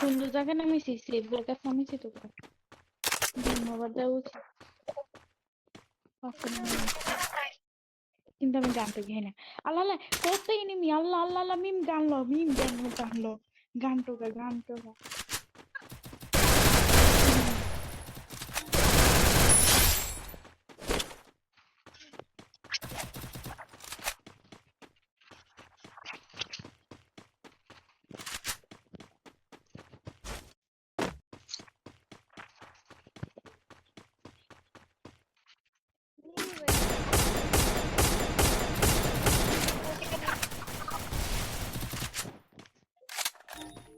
সুন্দর জায়গা নামিয়েছি সেফ জায়গা নামিয়েছি তো ধন্যবাদ দেওয়া উচিত কিন্তু আমি গানটা ঘেয়ে না আল্লাহ আল্লাহ করতেই নিমি আল্লাহ আল্লাহ আল্লাহ মিম গান লো মিম গান গান লো গান টোকা গান টোকা